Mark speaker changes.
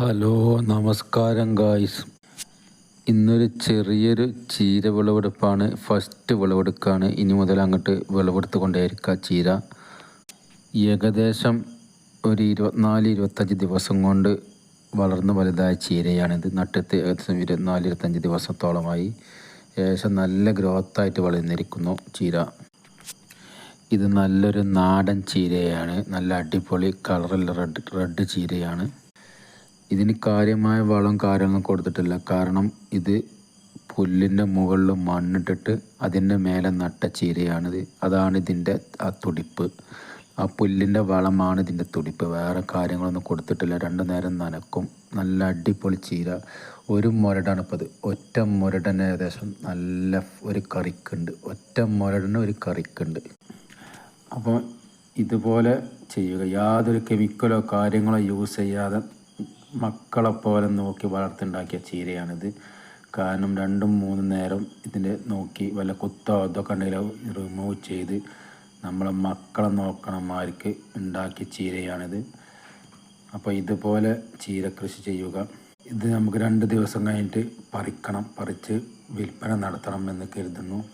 Speaker 1: Hello നമസ്കാരം guys. ഇന്നൊരു ചെറിയൊരു ചീര വിളവെടുപ്പാണ്. ഫസ്റ്റ് വിളവെടുക്കാണ്. ഇനി മുതൽ അങ്ങോട്ട് വിളവെടുത്ത് കൊണ്ടേയിരിക്കുക ചീര. ഏകദേശം ഒരു ഇരുപത്തിനാല് ഇരുപത്തഞ്ച് ദിവസം കൊണ്ട് വളർന്ന് വലുതായ ചീരയാണിത്. നട്ടിട്ട് ഏകദേശം ഇരുപത്തിനാല് ഇരുപത്തഞ്ച് ദിവസത്തോളമായി ഏകദേശം നല്ല ഗ്രോത്തായിട്ട് വളർന്നിരിക്കുന്നു ചീര. ഇത് നല്ലൊരു നാടൻ ചീരയാണ്. നല്ല അടിപൊളി കളറുള്ള റെഡ് റെഡ് ചീരയാണ്. ഇതിന് കാര്യമായ വളം കാര്യങ്ങൾ കൊടുത്തിട്ടില്ല. കാരണം ഇത് പുല്ലിന്റെ മുകളിൽ മണ്ണിട്ടിട്ട് അതിന്റെ മേലെ നട്ട ചീരയാണിത്. അതാണ് ഇതിന്റെ ആ തുടിപ്പ്. ആ പുല്ലിന്റെ വളമാണ് ഇതിന്റെ തുടിപ്പ്. വേറെ കാര്യങ്ങളൊന്നും കൊടുത്തിട്ടില്ല. രണ്ടു നേരം നനക്കും. നല്ല അടിപൊളി ചീര. ഒരു മുരടാണ് ഇപ്പോൾ ഇത് ഒറ്റ മുരടന് ഏകദേശം നല്ല ഒരു കറിക്കുണ്ട്. ഒറ്റ മുരടന് ഒരു കറിക്കുണ്ട്. അപ്പോൾ ഇതുപോലെ ചെയ്യുക. യാതൊരു കെമിക്കലോ കാര്യങ്ങളോ യൂസ് ചെയ്യാതെ മക്കളെ പോലെ നോക്കി വളർത്തുണ്ടാക്കിയ ചീരയാണിത്. കാരണം രണ്ടും മൂന്നും നേരം ഇതിന്റെ നോക്കി വല്ല കുത്തോ ഇതൊക്കെ ഉണ്ടെങ്കിൽ റിമൂവ് ചെയ്ത് നമ്മളെ മക്കളെ നോക്കണമാർക്ക് ഉണ്ടാക്കിയ ചീരയാണിത്. അപ്പോൾ ഇതുപോലെ ചീര കൃഷി ചെയ്യുക. ഇത് നമുക്ക് രണ്ട് ദിവസം കഴിഞ്ഞിട്ട് പറിക്കണം പറിച്ച് വിൽപ്പന നടത്തണം എന്ന് കരുതുന്നു.